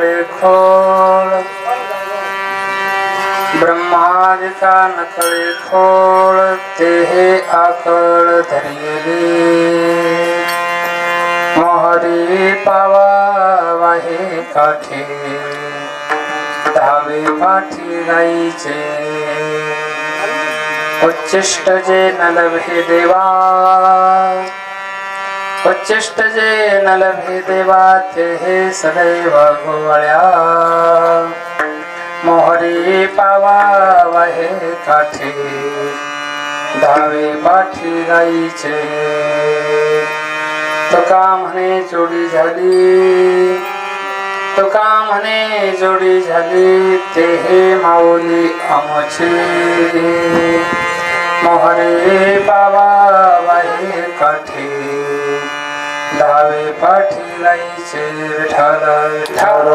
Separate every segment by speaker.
Speaker 1: खोल ब्रह्माज का नखड़े खोल तेहे आकड़ धरियरी मोहरी पावा वाहे काठी धावे पाठी रही छे उच्चिष्ट जे न लभे देवा उच्चिष्ट जे नलभे देवाते हे सदैव गोवळ्या. मोहरी पावा वाहे काठी धावे पाठी गाईचे. तुका म्हणे जोडी झाली तुका म्हणे जोडी झाली ते हे माऊली आमची. मोहरे बाबा वाहे काठी दावे पाठी गाईचे विठाल विठाल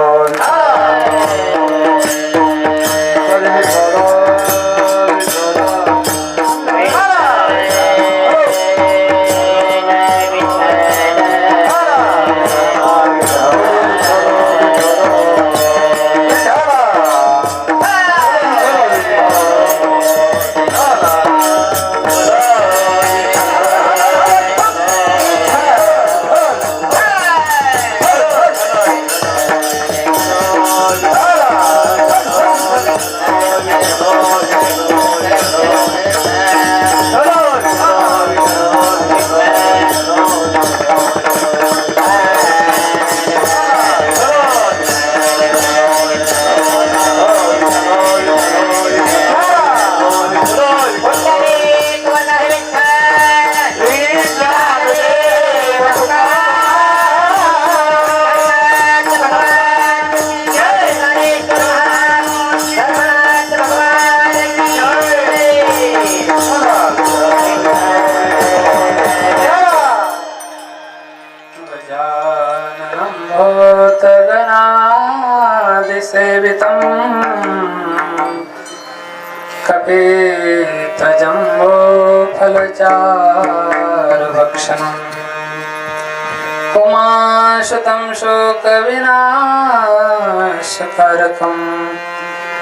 Speaker 1: कपेतजं फलचारभक्षणं पुमाशतं शोकविनाशतरकं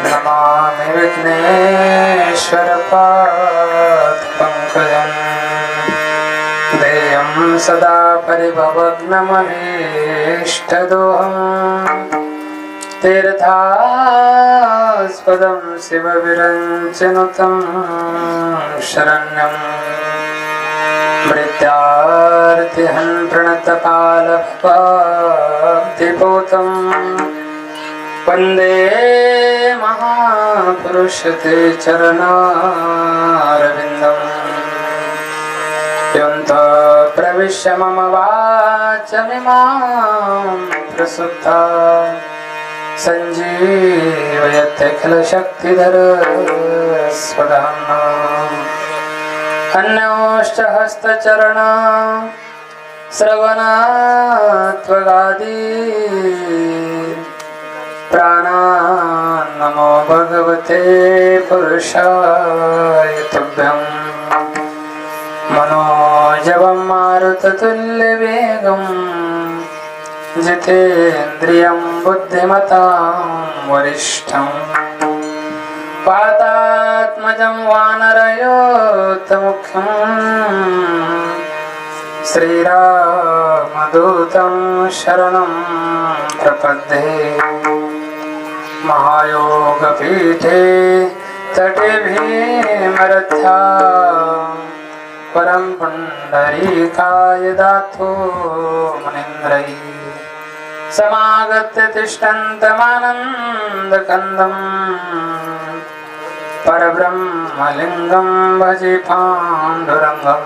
Speaker 1: नमामि विघ्नेश्वरपादपङ्कजम्। देयं सदा परिभवग्नमनेष्टदोहम् तीर्थास्पदं शिवविरञ्चनुतं शरण्यम् मृत्यार्तिहन् प्रणतपालभक्तिपूतम् वन्दे महापुरुष ते चरणारविन्दम् यन्त प्रविश्य मम वाचमिमां प्रसुप्ता। सञ्जीवयत्यखिलशक्तिधर शक्तिधर अन्योश्च हस्तचरण श्रवणात्वगादी. प्राणान्नमो भगवते पुरुषाय तुभ्यम् मनोजवं मारुततुल्यवेगम्. जितेन्द्रियं बुद्धिमतां वरिष्ठम् पातात्मजं वानरयोत्तमुख्यम् श्रीरामदूतं शरणं प्रपद्ये। महायोगपीठे तटे भीमरथ्या परं पुण्डरीकाय दातो मुनीन्द्रै समागत्य तिष्ठन्तमानन्दकन्दम् परब्रह्मलिङ्गं भजे पाण्डुरङ्गम्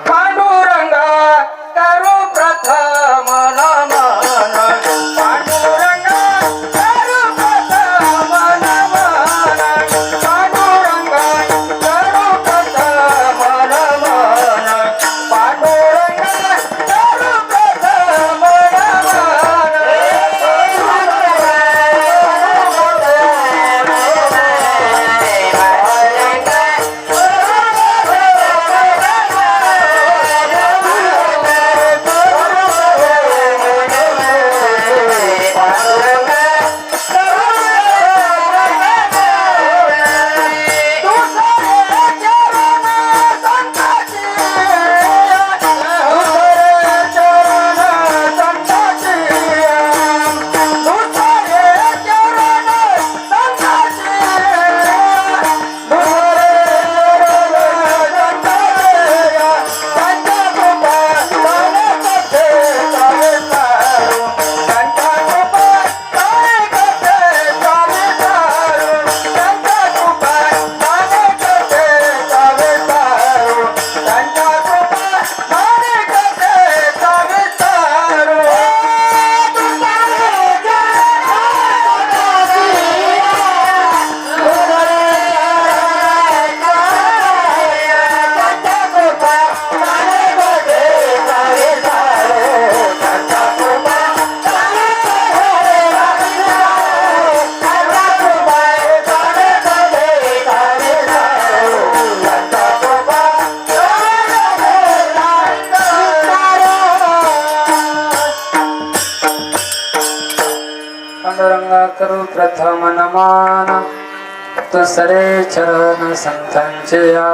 Speaker 1: दुसरे चरण संतांचे या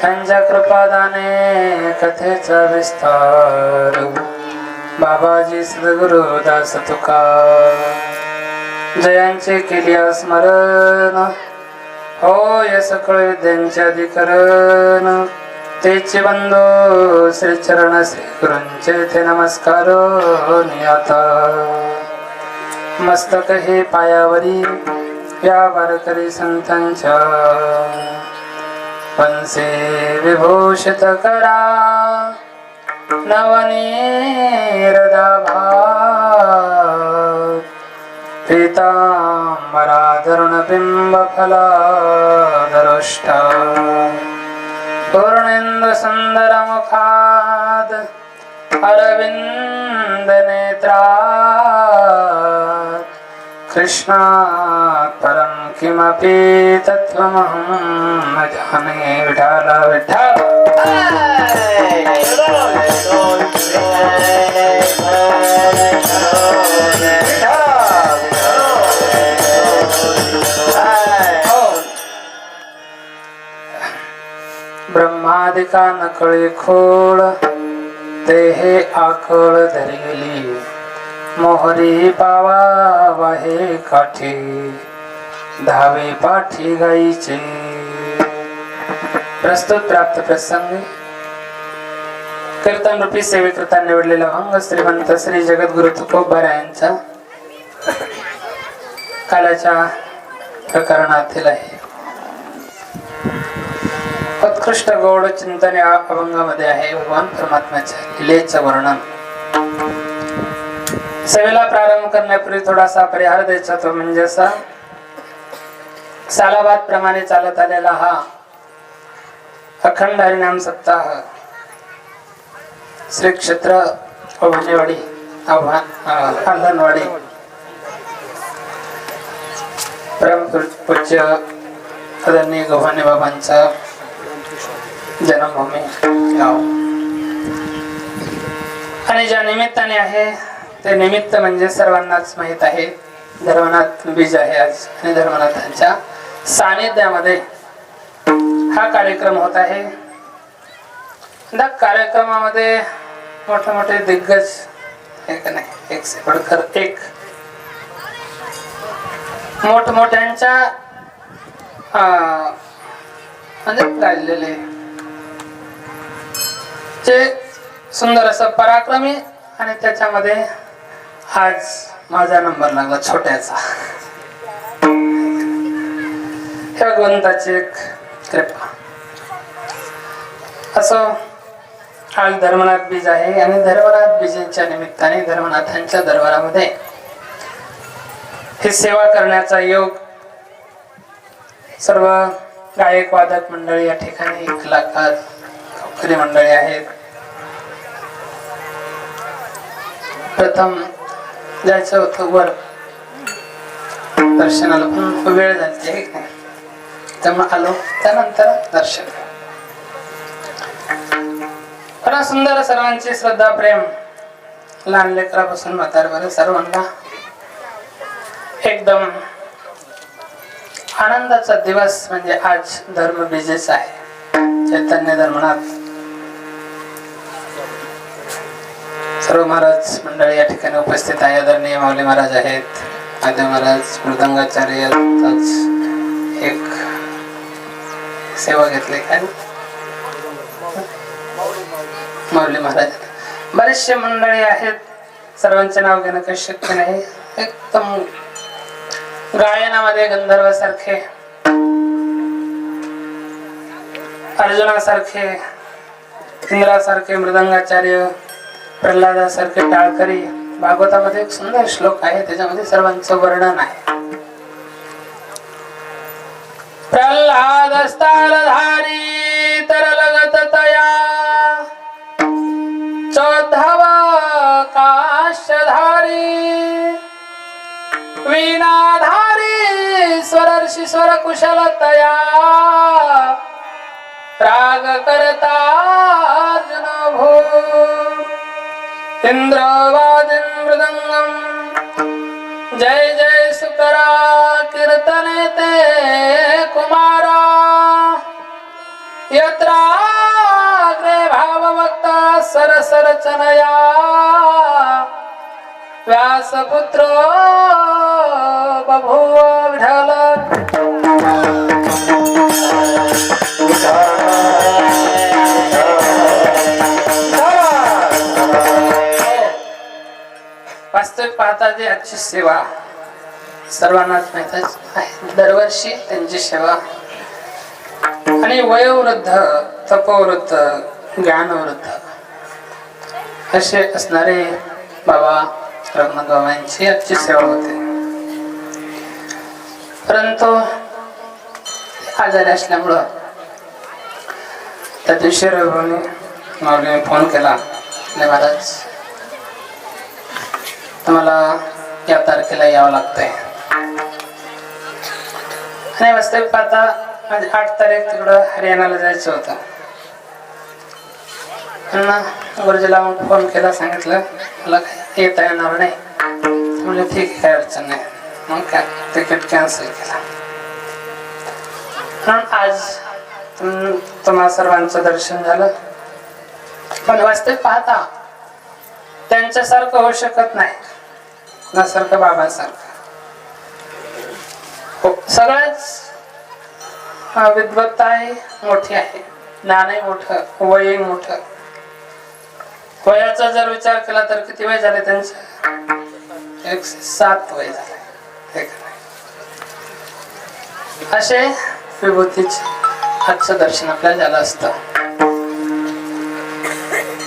Speaker 1: त्यांच्या कृपादाने कथेचा विस्तार बाबाजी सद्गुरु दास तुका जयांचे केली स्मरण हो या सकळ विद्यांचे अधिकरण। तेचे बंधू श्री चरण श्री गुरूंचे ते नमस्कार। नियाता मस्तक हे पायावरी या वारकरी संतांच्या पंसे विभूषित करा. नवनीरदाभा पीतांबराधरुण बिंब फला दरुष्टा पूर्णेंद्र नेत्रा मुखाद परं किमपि तत्त्वमहं न जाने विठाल विठाल ब्रह्मादिका नकळी खोळ ते हे आकळ धरिली। मोहरी पावा वाहे काठी धावे पाठी गाईचे. प्रस्तुत प्राप्त प्रसंग कीर्तन रूपी सेवेकरता निवडलेला अंग श्रीमंत श्री जगद्गुरु तुकोबारा यांचा कालाच्या प्रकरणातील आहे. उत्कृष्ट गौड चिंतन या अभंगामध्ये आहे भगवान परमात्म्याच्या लिलेचं वर्णन. सेवेला प्रारंभ करण्यापूर्वी थोडासा परिहार द्यायचा तो म्हणजे असा. सालाबाद प्रमाणे चालत आलेला हा अखंड हरिनाम सप्ताह. श्री क्षेत्र भवानीवाडी आव्हान आंधनवाडी परमपूज्य आदरणीय गव्हाणे बाबांचा जन्मभूमी गाव. आणि ज्या निमित्ताने आहे ते निमित्त म्हणजे सर्वांनाच माहीत आहे धर्मनाथ बीज आहे आज आणि धर्मनाथांच्या सानिध्यामध्ये. हा कार्यक्रम होत आहे. त्या कार्यक्रमामध्ये मोठे मोठे दिग्गज एक नाही एक एक. मोठमोठ्यांच्या अं, म्हणजे गाजलेले जे सुंदर असं पराक्रमी आणि त्याच्यामध्ये आज माझा नंबर लागला छोट्याचा. ह्या भगवंताची एक कृपा असं आज धर्मनाथ बीज आहे आणि धर्मनाथ बीजेच्या निमित्ताने धर्मनाथांच्या दरबारामध्ये ही सेवा करण्याचा योग सर्व गायक वादक मंडळी या ठिकाणी कलाकार गावकरी मंडळी आहेत. प्रथम जायचं होतं वर दर्शनाला पण वेळ झाली तर मग त्यामुळे आलो. त्यानंतर दर्शन. खरा सुंदर सर्वांची श्रद्धा प्रेम. लहान लेकरापासून म्हातारपर्यंत सर्वांना एकदम आनंदाचा दिवस म्हणजे आज धर्म बीजेच आहे. चैतन्य धर्मनाथ. सर्व महाराज मंडळी या ठिकाणी उपस्थित आहे. आदरणीय माऊली महाराज आहेत. आद्य महाराज मृदंगाचार्य एक सेवा घेतली काय माऊली महाराज बरेचसे मंडळी आहेत. सर्वांचे नाव घेणं काही शक्य नाही. एकदम गायनामध्ये गंधर्वासारखे अर्जुनासारखे इंद्रासारखे मृदंगाचार्य प्रल्हादासारखे टाळकरी भागवतामध्ये एक सुंदर श्लोक आहे त्याच्यामध्ये सर्वांचं वर्णन आहे. प्रल्हाद तरलगत तया चौधव काशधारी वीणाधारी स्वरर्षी स्वर इंद्रवादिन मृदंगम जय जय सुकरा कीर्तने ते कुमारा। यत्राग्रे भाववक्ता सरसरचनया व्यासपुत्रो बभूव विढल पुस्तक पाहता जे आजची सेवा. सर्वांनाच माहितच आहे. दरवर्षी त्यांची सेवा. आणि वयोवृद्ध तपोवृद्ध ज्ञानवृद्ध असे असणारे बाबा रत्नगावांची आजची सेवा होते. परंतु आजारी असल्यामुळं त्या दिवशी रघुने माऊलीने फोन केला. महाराज तुम्हाला या तारखेला यावं लागतंय. आणि वास्तविक पाहता म्हणजे आठ तारीख तिकडं हरियाणाला जायचं होतं. त्यांना गुरुजीला मग फोन केला सांगितलं मला येता येणार नाही. म्हणजे ठीक आहे अडचण नाही. मग काय तिकीट कॅन्सल केला. म्हणून आज तुम्हा सर्वांचं दर्शन झालं. पण वास्तविक पाहता त्यांच्यासारखं होऊ शकत नाही. कुणासारखं बाबासारखं. हो सगळ्याच विद्वत्ता आहे मोठी आहे. ज्ञानही मोठं वय मोठं. वयाचा जर विचार केला तर किती वय झाले त्यांचं? एकशे सात वय झाले. असे विभूतीचे आजचं दर्शन आपल्याला झालं असतं.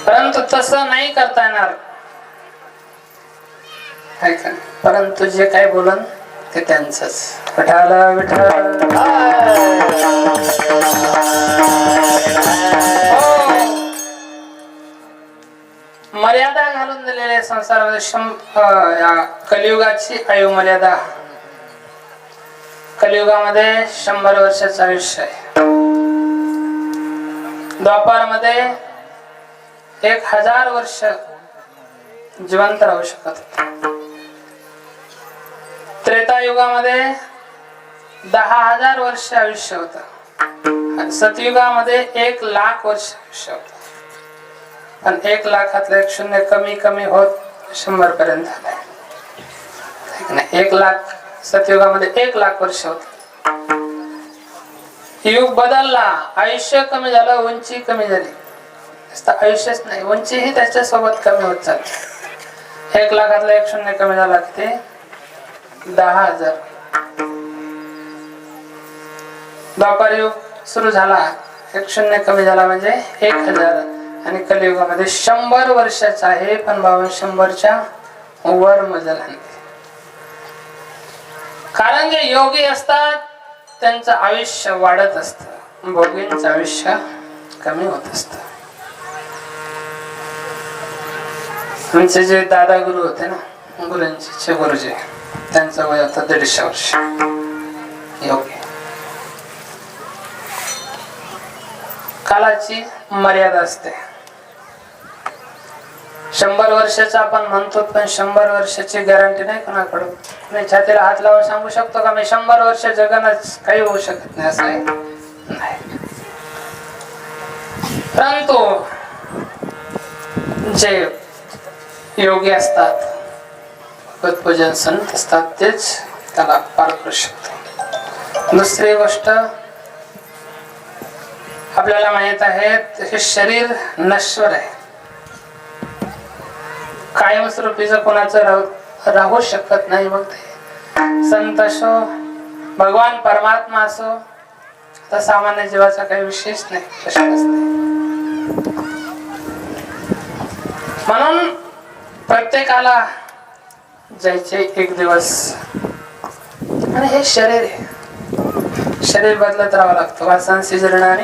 Speaker 1: परंतु तसं नाही करता येणार. आहे का? परंतु जे काय बोलन ते त्यांचंच. विठाल हो! मर्यादा घालून दिलेल्या संसारामध्ये. शं या कलियुगाची आयु मर्यादा कलियुगामध्ये शंभर वर्षाचं आयुष्य आहे. द्वापारमध्ये एक हजार वर्ष जिवंत राहू शकत होते. त्रेतायुगामध्ये दहा हजार वर्ष आयुष्य होत. सतयुगामध्ये एक लाख वर्ष आयुष्य होत. पण एक लाखातलं एक शून्य कमी कमी होत शंभर पर्यंत नाही? एक लाख सतयुगामध्ये एक लाख वर्ष होत. युग बदलला आयुष्य कमी झालं उंची कमी झाली. आयुष्यच नाही उंचीही त्याच्या सोबत कमी होत चालली. एक लाखातलं एक शून्य कमी झाला किती? दहा हजार. द्वापार युग सुरू झाला. एक शून्य कमी झाला म्हणजे एक हजार. आणि कलियुगामध्ये शंभर वर्षाचा आहे पण बाबा शंभरच्या वर मजल कारण जे योगी असतात त्यांचं आयुष्य वाढत असत. भोगींच आयुष्य कमी होत असत. आमचे जे दादा गुरु होते ना गुरुंचे गुरुजी. त्यांचं वय आता दीडशे वर्ष. योगी कालाची मर्यादा असते. शंभर वर्षाचा आपण म्हणतो पण शंभर वर्षाची गॅरंटी नाही कोणाकडून? मी छातीला हात लावून सांगू शकतो का? मी शंभर वर्ष जगणच काही होऊ शकत नाही असं आहे. नाही. परंतु जे योगी असतात भगवत पूजन संत असतात तेच त्याला पार करू शकतो दुसरी गोष्ट आपल्याला माहीत आहे हे शरीर नश्वर आहे. कायमस्वरूपीच कोणाचं राहू राहू शकत नाही मग ते संत असो भगवान परमात्मा असो तर सामान्य जीवाचा काही विशेष नाही नाही. म्हणून प्रत्येकाला जायचे एक दिवस. आणि हे शरीर शरीर बदलत राहावं लागतं. वासांशी जीर्णाने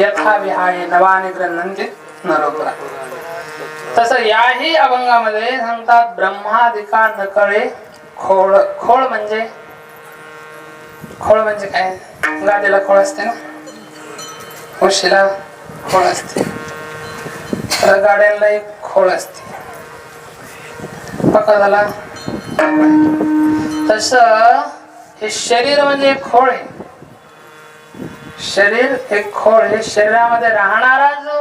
Speaker 1: यथा विहाय नवाने ग्रंथांचे नरोपरा तसं याही अभंगामध्ये सांगतात ब्रह्मादिका नकळे खोळ खोळ म्हणजे खोळ म्हणजे काय? गादीला खोळ असते ना? उशीला खोळ असते. तर गाड्यांना एक खोळ असते. पकडला तस हे शरीर म्हणजे एक खोळ आहे. शरीर एक खोळ हे शरीरामध्ये राहणारा जो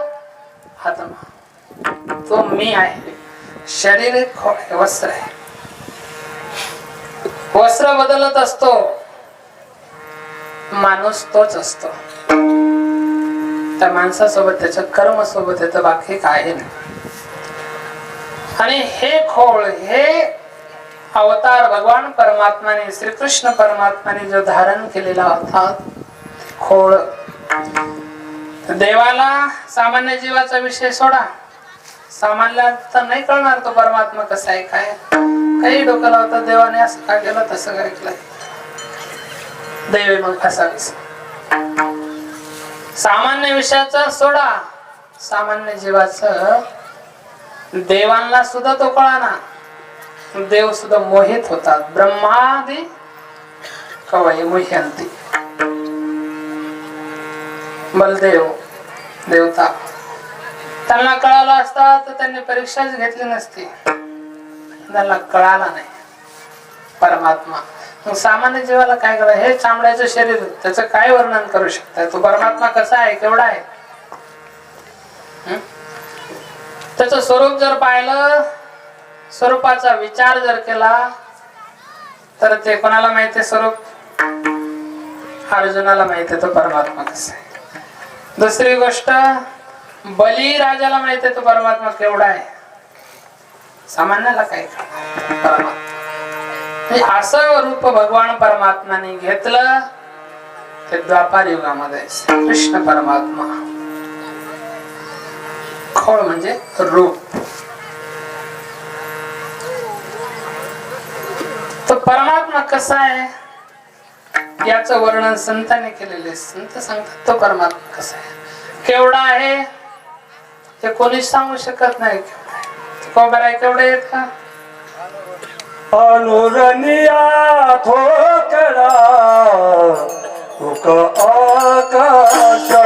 Speaker 1: आत्मा तो मी आहे. शरीर एक खोळ आहे वस्त्र आहे. वस्त्र बदलत असतो माणूस तोच असतो. त्या माणसासोबत त्याच्या कर्म सोबत येतं बाकी काय नाही. आणि हे खोळ हे अवतार भगवान परमात्माने श्रीकृष्ण परमात्माने जो धारण केलेला होता खोळ. देवाला सामान्य जीवाचा विषय सोडा. सामान्य तर नाही कळणार तो परमात्मा कसा आहे काय काही डोकं लावतं देवाने असं का केलं तसं काय केलं दैव मग असा सामान्य विषयाचा सोडा. सामान्य जीवाचं देवांना सुद्धा तो कळाना. देव सुद्धा मोहित होतात. ब्रह्मादी कवय मोह्यंती बलदेव देवता. त्यांना कळालं असता तर त्यांनी परीक्षाच घेतली नसती. त्यांना कळाला नाही. परमात्मा. मग सामान्य जीवाला काय करा हे चांबड्याचं शरीर त्याचं काय वर्णन करू शकता? तो परमात्मा कसा आहे केवढा आहे? हं? त्याचं स्वरूप जर पाहिलं स्वरूपाचा विचार जर केला तर ते कोणाला माहिती स्वरूप? अर्जुनाला माहिती तो परमात्मा कसा आहे. दुसरी गोष्ट बली राजाला माहिती तो परमात्मा केवढा आहे. सामान्याला काय परमात्मा. असं रूप भगवान परमात्माने घेतलं ते द्वापार युगामध्ये कृष्ण परमात्मा. खोळ म्हणजे रूप. परमात्मा कसा आहे याच वर्णन संतने केलेले संत सांगतात तो परमात्मा कसा आहे. केवढा आहे हे कोणीच सांगू शकत नाही. केवढा आहे केवढे आहेत का?
Speaker 2: अनुरनिया थोकडा आकाशा